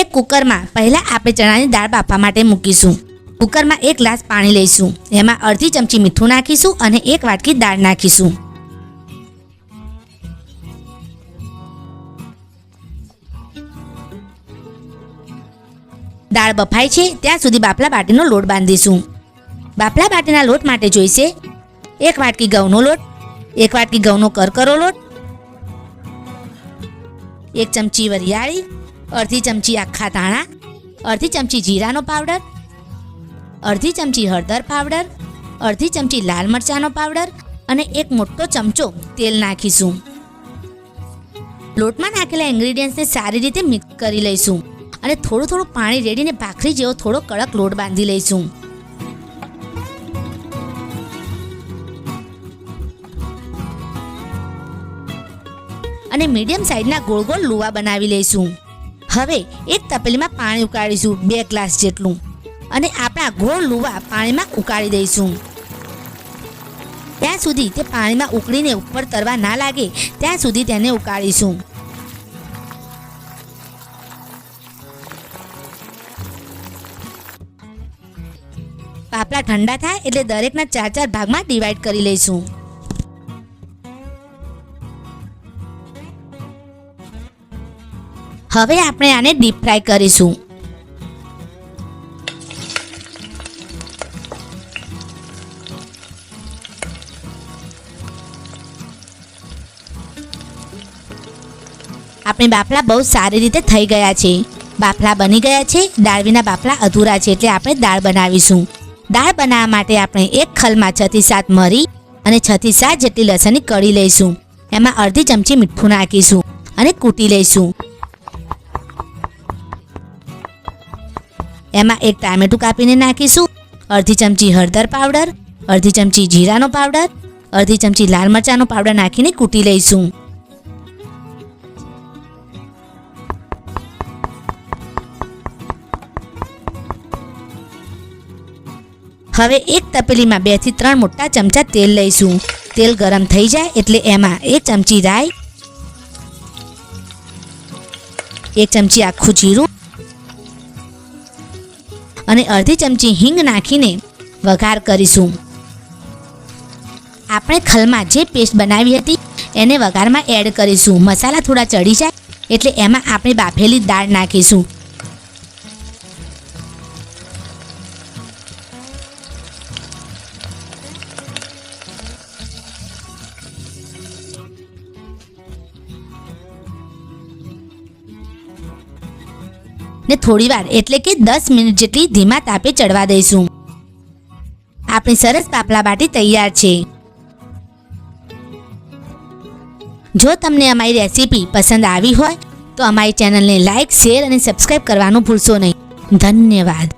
એક કુકરમાં પહેલાં આપણે ચણાની દાળ બાફવા માટે મૂકીશું. કુકરમાં એક ગ્લાસ પાણી લઈશું. એમાં અડધી ચમચી મીઠું નાખીશું અને એક વાટકી દાળ નાખીશું. દાળ બફાય છે, ત્યાં સુધી બાફલા બાટીનો લોટ બાંધીશું. બાફલા બાટીના લોટ માટે જોઈશે એક વાટકી ઘઉંનો લોટ, એક વાટકી ઘઉંનો કરકરો લોટ, એક ચમચી વરિયાળી અડધી ચમચી આખા ધાણા, અડધી ચમચી જીરાનો પાવડર, અડધી ચમચી હળદર પાવડર, અડધી ચમચી લાલ મરચાંનો પાવડર અને એક મોટો ચમચો તેલ નાખીશું. લોટમાં નાખેલા ઇન્ગ્રીડિયન્ટ્સને સારી રીતે મિક્સ કરી લઈશું અને થોડું થોડું પાણી રેડીને ભાખરી જેવો થોડો કડક લોટ બાંધી લઈશું. અને મીડિયમ સાઈઝના ગોળ ગોળ લુવા બનાવી લઈશું. હવે એક તપેલીમાં પાણી ઉકાળીશું, બે ગ્લાસ જેટલું. અને આપણા ગોળ લુવા પાણીમાં ઉકાળી દઈશું. ત્યાં સુધી તે પાણીમાં ઉકળીને ઉપર તરવા ના લાગે, ત્યાં સુધી તેને ઉકાળીશું. પાપડા ઠંડા થાય એટલે દરેકના ચાર ચાર ભાગમાં ડિવાઈડ કરી લઈશું. હવે આપણે આને ડીપ ફ્રાય કરીશું. આપણે બાફલા બહુ સારી રીતે થઈ ગયા છે. બાફલા બની ગયા છે, દાળ વિના બાફલા અધૂરા છે, એટલે આપણે દાળ બનાવીશું. દાળ બનાવવા માટે આપણે એક ખલમાં છ સાત મરી અને છ સાત જેટલી લસણની કળી લઈશું. એમાં અડધી ચમચી મીઠું નાખીશું અને કૂટી લઈશું. એમાં એક ટામેટું કાપીને નાખીશું, અડધી ચમચી હળદર પાવડર, અડધી ચમચી જીરાનો પાવડર, અડધી ચમચી લાલ મરચાંનો પાવડર નાખીને કૂટી લઈશું. હવે એક તપેલીમાં બેથી ત્રણ મોટા ચમચા તેલ લઈશું. તેલ ગરમ થઈ જાય એટલે એમાં એક ચમચી રાઈ, એક ચમચી આખું જીરું અને અડધી ચમચી હિંગ નાખીને વઘાર કરીશું. આપણે ખલમાં જે પેસ્ટ બનાવી હતી, એને વઘારમાં એડ કરીશું. મસાલા થોડા ચડી જાય એટલે એમાં આપણે બાફેલી દાળ નાખીશું. ને થોડીવાર એટલે કે દસ મિનિટ જેટલી ધીમા તાપે ચડવા દઈશું. આપણી સરસ પાપલા બાટી તૈયાર છે. જો તમને અમારી રેસીપી પસંદ આવી હોય, તો અમારી ચેનલને લાઇક શેર અને સબસ્ક્રાઈબ કરવાનું ભૂલશો નહીં. ધન્યવાદ.